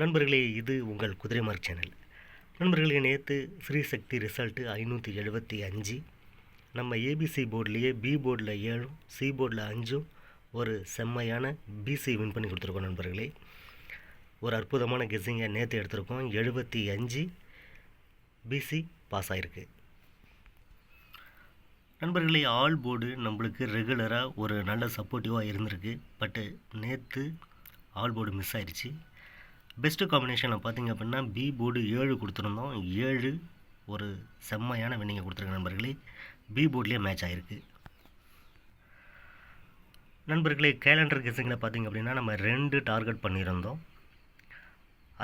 நண்பர்களே இது உங்கள் குதிரைமார்க் சேனல். நண்பர்களே நேற்று ஸ்ரீ சக்தி ரிசல்ட்டு ஐநூற்றி எழுபத்தி அஞ்சு. நம்ம ஏபிசி போர்ட்லேயே பி போர்டில் ஏழும் சி போர்டில் அஞ்சும் ஒரு செம்மையான பிசி வின் பண்ணி கொடுத்துருக்கோம் நண்பர்களே. ஒரு அற்புதமான கெஸ்ஸிங்கை நேற்று எடுத்திருக்கோம். எழுபத்தி அஞ்சு பிசி பாஸ் ஆகிருக்கு நண்பர்களே ஆல் போர்டு நம்மளுக்கு ரெகுலராக ஒரு நல்ல சப்போர்ட்டிவாக இருந்திருக்கு. பட்டு நேற்று ஆல் போர்டு மிஸ் ஆயிடுச்சு. பெஸ்ட்டு காம்பினேஷனில் பார்த்தீங்க அப்படின்னா பி போர்டு ஏழு கொடுத்துருந்தோம். ஏழு ஒரு செம்மையான வின்னிங்கை கொடுத்துருக்க நண்பர்களே. பி போர்ட்லேயே மேட்ச் ஆகிருக்கு நண்பர்களே கேலண்டர் கெஸிங்கில் பார்த்தீங்க அப்படின்னா நம்ம ரெண்டு டார்கெட் பண்ணியிருந்தோம்.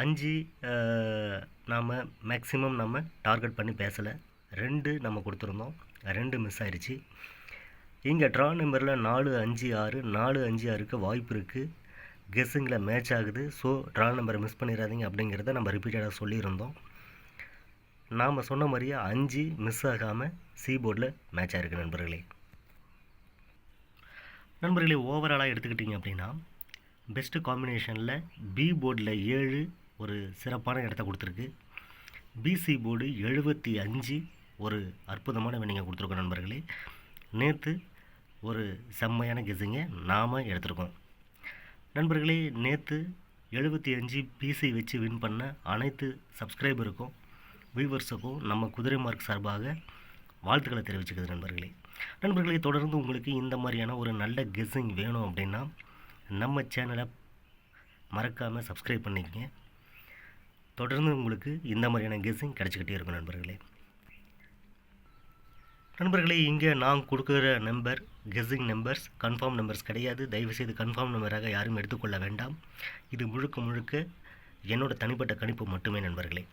அஞ்சு நாம் மேக்ஸிமம் நம்ம டார்கெட் பண்ணி பேசலை. ரெண்டு நம்ம கொடுத்துருந்தோம். ரெண்டு மிஸ் ஆயிடுச்சு இங்கே ட்ரா நம்பரில் நாலு அஞ்சு ஆறு. நாலு அஞ்சு ஆறுக்கு வாய்ப்பு இருக்குது கெஸ்ஸிங்கில் மேட்ச் ஆகுது. ஸோ ட்ரா நம்பரை மிஸ் பண்ணிடாதீங்க அப்படிங்கிறத நம்ம ரிப்பீட்டடாக சொல்லியிருந்தோம். நாம் சொன்ன மாதிரியே அஞ்சு மிஸ் ஆகாமல் சி போர்டில் மேட்ச் ஆகிருக்கு நண்பர்களே. நண்பர்களே ஓவராலாக எடுத்துக்கிட்டிங்க அப்படின்னா பெஸ்ட்டு காம்பினேஷனில் பி போர்டில் ஏழு ஒரு சிறப்பான இடத்த கொடுத்துருக்கு. பிசி போர்டு எழுபத்தி அஞ்சு ஒரு அற்புதமான வினிங்கை கொடுத்துருக்கோம் நண்பர்களே. நேற்று ஒரு செம்மையான கெஸ்ஸுங்க நாம் எடுத்திருக்கோம். நண்பர்களே நேற்று எழுபத்தி அஞ்சு பிசி வச்சு வின் பண்ண அனைத்து சப்ஸ்கிரைபருக்கும் வியூவர்ஸுக்கும் நம்ம குதிரை மார்க் சார்பாக வாழ்த்துக்களை தெரிவிச்சுக்கிறது நண்பர்களே. நண்பர்களே தொடர்ந்து உங்களுக்கு இந்த மாதிரியான ஒரு நல்ல கெஸ்ஸிங் வேணும் அப்படின்னா நம்ம சேனலை மறக்காமல் சப்ஸ்கிரைப் பண்ணிக்கங்க. தொடர்ந்து உங்களுக்கு இந்த மாதிரியான கெஸ்ஸிங் கிடச்சிக்கிட்டே இருக்கும் நண்பர்களே. நண்பர்களே இங்கே நான் கொடுக்குற number guessing numbers confirm numbers கிடையாது. தயவுசெய்து கன்ஃபார்ம் நம்பராக யாரும் எடுத்துக்கொள்ள வேண்டாம். இது முழுக்க முழுக்க என்னோட தனிப்பட்ட கணிப்பு மட்டுமே நண்பர்களே.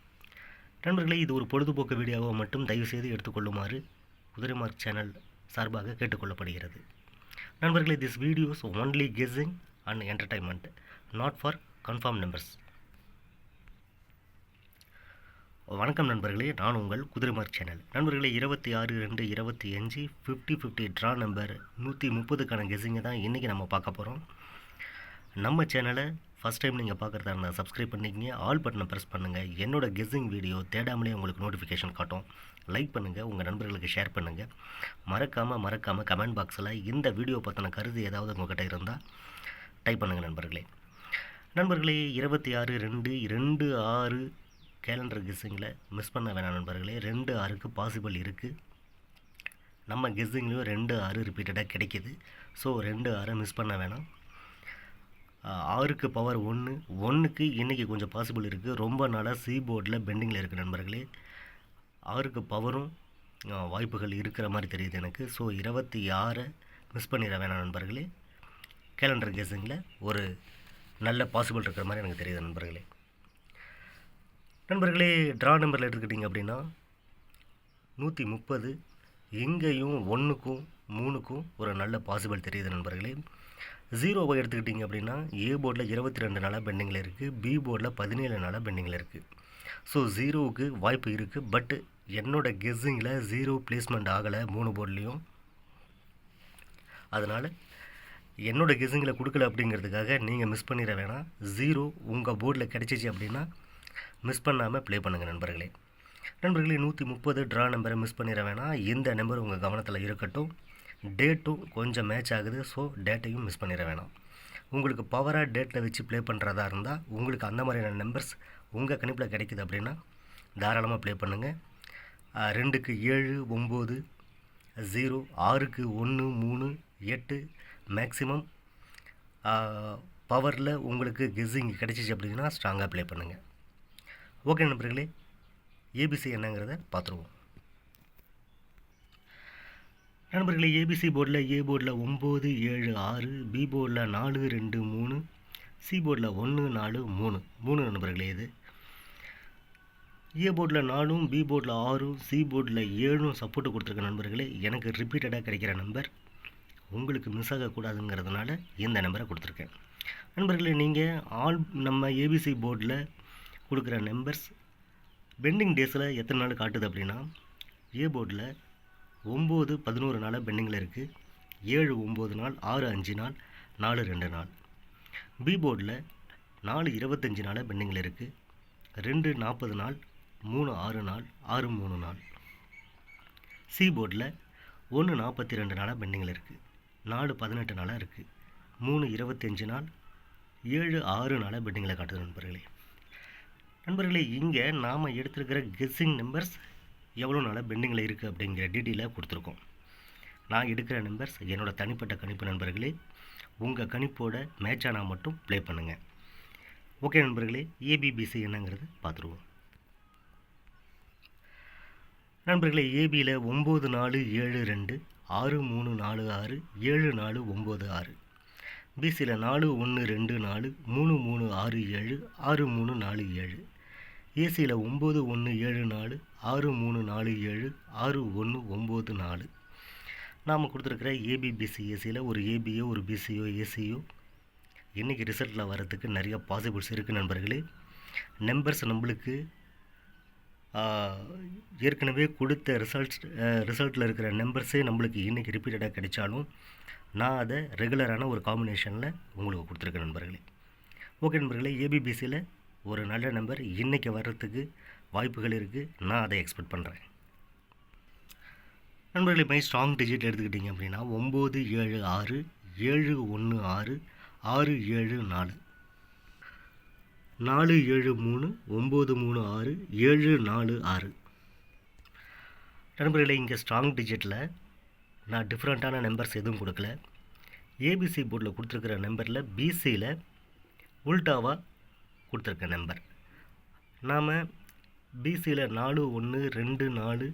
நண்பர்களே இது ஒரு பொழுதுபோக்கு வீடியோவாக மட்டும் தயவுசெய்து எடுத்துக்கொள்ளுமாறு குதிரைமார்க் சேனல் சார்பாக கேட்டுக்கொள்ளப்படுகிறது. நண்பர்களே this videos only guessing and entertainment not for confirm numbers வணக்கம் நண்பர்களே நான் உங்கள் குதிரைமார் சேனல். நண்பர்களே இருபத்தி ஆறு ரெண்டு இருபத்தி அஞ்சு ஃபிஃப்டி ஃபிஃப்டி ட்ரா நம்பர் நூற்றி முப்பதுக்கான கெஸ்ஸிங்கை தான் இன்றைக்கி நம்ம பார்க்க போகிறோம் நம்ம சேனலை ஃபஸ்ட் டைம் நீங்கள் பார்க்குறதா இருந்தால் சப்ஸ்கிரைப் பண்ணிக்கிங்க ஆல் பட்டனை ப்ரெஸ் பண்ணுங்கள் என்னோட கெஸ்ஸிங் வீடியோ தேடாமலே உங்களுக்கு நோட்டிஃபிகேஷன் காட்டும். லைக் பண்ணுங்கள் உங்கள் நண்பர்களுக்கு ஷேர் பண்ணுங்கள் மறக்காமல் மறக்காமல் கமெண்ட் பாக்ஸில் இந்த வீடியோ பற்றின கருது ஏதாவது உங்கள்கிட்ட இருந்தால் டைப் பண்ணுங்கள் நண்பர்களே. நண்பர்களே இருபத்தி ஆறு ரெண்டு ரெண்டு ஆறு கேலண்டர் கெஸ்ஸிங்கில் மிஸ் பண்ண வேணாம் நண்பர்களே. ரெண்டு ஆறுக்கு பாசிபிள் இருக்குது நம்ம கெஸ்ஸிங்லேயும் ரெண்டு ஆறு ரிப்பீட்டடாக கிடைக்கிது. ஸோ ரெண்டு ஆறை மிஸ் பண்ண வேணாம். ஆறுக்கு பவர் ஒன்று ஒன்றுக்கு இன்றைக்கி கொஞ்சம் பாசிபிள் இருக்குது ரொம்ப நாளாக சி போர்டில் பெண்டிங்கில் இருக்குது நண்பர்களே. ஆறுக்கு பவரும் வாய்ப்புகள் இருக்கிற மாதிரி தெரியுது எனக்கு. ஸோ இருபத்தி ஆறை மிஸ் பண்ணிட வேணாம் நண்பர்களே. கேலண்டர் கெஸ்ஸிங்கில் ஒரு நல்ல பாசிபிள் இருக்கிற மாதிரி எனக்கு தெரியுது நண்பர்களே. நண்பர்களே ட்ரா நம்பரில் எடுத்துக்கிட்டிங்க அப்படின்னா நூற்றி முப்பது எங்கேயும் ஒன்றுக்கும் மூணுக்கும் ஒரு நல்ல பாசிபிள் தெரியுது நண்பர்களே. ஜீரோவை எடுத்துக்கிட்டிங்க அப்படின்னா ஏ போர்டில் இருபத்தி ரெண்டு நாளாக பெண்டிங்கில் இருக்குது பி போர்டில் பதினேழு நாளாக பெண்டிங்கில் இருக்குது ஸோ ஜீரோவுக்கு வாய்ப்பு இருக்குது பட்டு என்னோடய கெஸ்ஸிங்கில் ஜீரோ பிளேஸ்மெண்ட் ஆகலை மூணு போர்ட்லேயும் அதனால் என்னோடய கெஸ்ஸிங்கில் கொடுக்கல அப்படிங்கிறதுக்காக நீங்கள் மிஸ் பண்ணிட வேணாம். ஜீரோ உங்கள் போர்டில் கிடச்சிச்சு அப்படின்னா மிஸ் பண்ணாமல் ப்ளே பண்ணுங்கள் நண்பர்களே. நண்பர்களே நூற்றி முப்பது ட்ரா நம்பரை மிஸ் பண்ணிட வேணாம் இந்த நம்பர் உங்கள் கவனத்தில் இருக்கட்டும். டேட்டும் கொஞ்சம் மேட்ச் ஆகுது ஸோ டேட்டையும் மிஸ் பண்ணிட வேணாம் உங்களுக்கு பவராக டேட்டில் வச்சு ப்ளே பண்ணுறதா இருந்தால் உங்களுக்கு அந்த மாதிரியான நம்பர்ஸ் உங்கள் கணிப்பில் கிடைக்குது அப்படின்னா தாராளமாக ப்ளே பண்ணுங்கள் ரெண்டுக்கு ஏழு ஒம்பது ஜீரோ ஆறுக்கு ஒன்று மூணு எட்டு மேக்ஸிமம் பவரில் உங்களுக்கு கெஸ்ஸிங் கிடச்சிச்சு அப்படின்னா ஸ்ட்ராங்காக ப்ளே பண்ணுங்கள் ஓகே நண்பர்களே ஏபிசி என்னங்கிறத பார்த்துருவோம். நண்பர்களே ஏபிசி போர்டில் ஏ போர்டில் ஒம்பது ஏழு ஆறு பி போர்டில் நாலு ரெண்டு மூணு சி போர்டில் ஒன்று நாலு மூணு. மூணு நண்பர்களே இது. ஏ போர்டில் நாலும் பி போர்டில் ஆறும் சி போர்டில் ஏழும் சப்போர்ட்டு கொடுத்துருக்க நண்பர்களே எனக்கு ரிப்பீட்டடாக கிடைக்கிற நம்பர் உங்களுக்கு மிஸ் ஆகக்கூடாதுங்கிறதுனால இந்த நம்பரை கொடுத்துருக்கேன். நண்பர்களே நீங்கள் ஆல் நம்ம ஏபிசி போர்டில் கொடுக்குற நம்பர்ஸ் பெண்டிங் டேஸில் எத்தனை நாள் காட்டுது அப்படின்னா ஏ போர்டில் ஒம்பது பதினோரு நாளாக பெண்டிங்கில் இருக்குது ஏழு ஒம்பது நாள் ஆறு அஞ்சு நாள் நாலு ரெண்டு நாள். பி போர்டில் நாலு இருபத்தஞ்சி நாளாக பெண்டிங்கில் இருக்குது ரெண்டு நாற்பது நாள் மூணு ஆறு நாள் ஆறு மூணு நாள். சி போர்டில் ஒன்று நாற்பத்தி ரெண்டு நாளாக பெண்டிங்கில் இருக்குது நாலு பதினெட்டு நாளாக இருக்குது மூணு இருபத்தஞ்சி நாள் ஏழு ஆறு நாளாக பெண்டிங்கில் காட்டுது நண்பர்களே. நண்பர்களே இங்கே நாம் எடுத்திருக்கிற கெஸ்ஸிங் நம்பர்ஸ் எவ்வளோ நாளாக பெண்டிங்கில் இருக்குது அப்படிங்கிற டீட்டெயிலாக கொடுத்துருக்கோம். நான் எடுக்கிற நம்பர்ஸ் என்னோடய தனிப்பட்ட கணிப்பு நண்பர்களே உங்கள் கணிப்போட மேட்ச் ஆனால் மட்டும் ப்ளே பண்ணுங்கள் ஓகே நண்பர்களே ஏபிபிசி என்னங்கிறது பார்த்துருவோம். நண்பர்களே ஏபியில் ஒம்பது நாலு ஏழு ரெண்டு ஆறு மூணு நாலு ஆறு ஏழு நாலு ஒம்பது ஆறு. பிசியில் நாலு ஒன்று ரெண்டு நாலு மூணு மூணு ஆறு ஏழு ஆறு மூணு நாலு ஏழு. ஏசியில் ஒம்பது ஒன்று ஏழு நாலு ஆறு மூணு நாலு ஏழு ஆறு ஒன்று ஒம்பது நாலு. நாம் கொடுத்துருக்குற ஏபிபிசி ஏசியில் ஒரு ஏபியோ ஒரு பிசியோ ஏசியோ இன்றைக்கி ரிசல்ட்டில் வரதுக்கு நிறைய பாசிபிள்ஸ் இருக்குது நண்பர்களே. நம்பர்ஸ் நம்மளுக்கு ஏற்கனவே கொடுத்த ரிசல்ட்ஸ் ரிசல்ட்டில் இருக்கிற நம்பர்ஸே நம்மளுக்கு இன்றைக்கி ரிப்பீட்டடாக கிடைச்சாலும் நான் அதை ரெகுலரான ஒரு காம்பினேஷனில் உங்களுக்கு கொடுத்துருக்கேன் நண்பர்களே. ஓகே நண்பர்களே ஏபிபிசியில் ஒரு நல்ல நம்பர் இன்றைக்கி வர்றதுக்கு வாய்ப்புகள் இருக்குது நான் அதை எக்ஸ்பெக்ட் பண்ணுறேன் நண்பர்களே போய் ஸ்ட்ராங் டிஜிட் எடுத்துக்கிட்டிங்க அப்படின்னா ஒம்பது ஏழு ஆறு ஏழு ஒன்று ஆறு ஆறு ஏழு நாலு. நாலு ஏழு மூணு ஒம்பது மூணு ஆறு ஏழு நாலு ஆறு. நண்பர்களே இங்கே ஸ்ட்ராங் டிஜிட்டில் நான் டிஃப்ரெண்ட்டான நம்பர்ஸ் எதுவும் கொடுக்கல. ஏபிசி போர்டில் கொடுத்துருக்குற நம்பரில் பிசியில் உல்டாவாக கொடுத்துருக்க நம்பர் நாம் பிசியில் நாலு ஒன்று ரெண்டு நாலு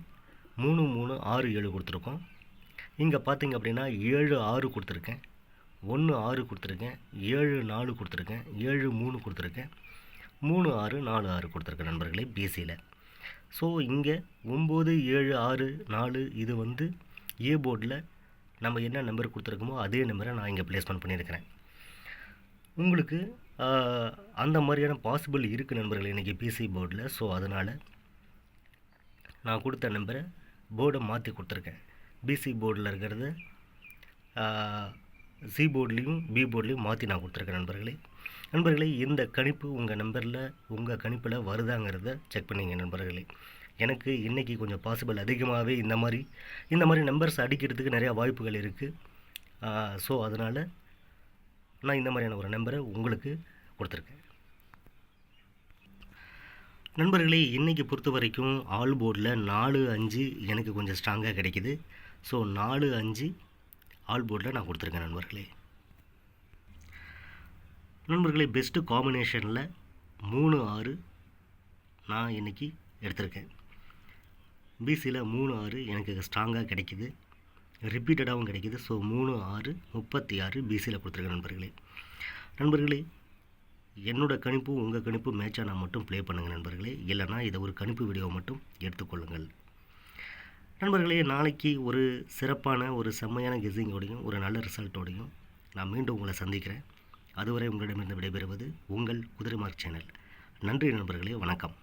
மூணு மூணு ஆறு ஏழு கொடுத்துருக்கோம். இங்கே பார்த்தீங்க அப்படின்னா ஏழு ஆறு கொடுத்துருக்கேன். ஒன்று ஆறு கொடுத்துருக்கேன். ஏழு நாலு கொடுத்துருக்கேன். ஏழு மூணு கொடுத்துருக்கேன். மூணு ஆறு நாலு ஆறு கொடுத்துருக்கேன் நண்பர்களே பிசியில் ஸோ இங்கே ஒம்பது ஏழு ஆறு நாலு இது வந்து ஏ போர்டில் நம்ம என்ன நம்பர் கொடுத்துருக்கோமோ அதே நம்பரை நான் இங்கே ப்ளேஸ்மெண்ட் பண்ணியிருக்கிறேன். உங்களுக்கு அந்த மாதிரியான பாசிபிள் இருக்குது நண்பர்கள் இன்றைக்கி பிசி போர்டில் ஸோ அதனால் நான் கொடுத்த நம்பரை போர்டை மாற்றி கொடுத்துருக்கேன். பிசி போர்டில் இருக்கிறது சி போர்ட்லேயும் பி போர்ட்லேயும் மாற்றி நான் கொடுத்துருக்கேன் நண்பர்களே. நண்பர்களே இந்த கணிப்பு உங்கள் நம்பரில் உங்கள் கணிப்பில் வருதாங்கிறத செக் பண்ணிங்க நண்பர்களே. எனக்கு இன்றைக்கி கொஞ்சம் பாசிபிள் அதிகமாகவே இந்த மாதிரி இந்த மாதிரி நம்பர்ஸ் அடிக்கிறதுக்கு நிறையா வாய்ப்புகள் இருக்குது ஸோ அதனால் நான் இந்த மாதிரியான ஒரு நம்பரை உங்களுக்கு கொடுத்துருக்கேன். நண்பர்களே இன்றைக்கி பொறுத்த வரைக்கும் ஆல் போர்டில் நாலு அஞ்சு எனக்கு கொஞ்சம் ஸ்ட்ராங்காக கிடைக்கிது. ஸோ நாலு அஞ்சு ஆல் போர்டில் நான் கொடுத்துருக்கேன் நண்பர்களே. நண்பர்களே பெஸ்ட்டு காம்பினேஷனில் மூணு ஆறு நான் இன்றைக்கி எடுத்திருக்கேன். பிசியில் மூணு ஆறு எனக்கு ஸ்ட்ராங்காக கிடைக்கிது. ரிப்பீட்டடாகவும் கிடைக்கிது. ஸோ மூணு ஆறு முப்பத்தி ஆறு பிசியில் கொடுத்துருக்கேன் நண்பர்களே. நண்பர்களே என்னோடய கணிப்பு உங்கள் கணிப்பு மேட்சாக நான் மட்டும் ப்ளே பண்ணுங்கள் நண்பர்களே. இல்லைனா இதை ஒரு கணிப்பு வீடியோ மட்டும் எடுத்துக்கொள்ளுங்கள். நண்பர்களே நாளைக்கு ஒரு சிறப்பான ஒரு செம்மையான கெஸிங்கோடையும் ஒரு நல்ல ரிசல்ட்டோடையும் நான் மீண்டும் உங்களை சந்திக்கிறேன். அதுவரை உங்களிடமிருந்து விடைபெறுவது உங்கள் குதிரைமார்க் சேனல். நன்றி நண்பர்களே வணக்கம்.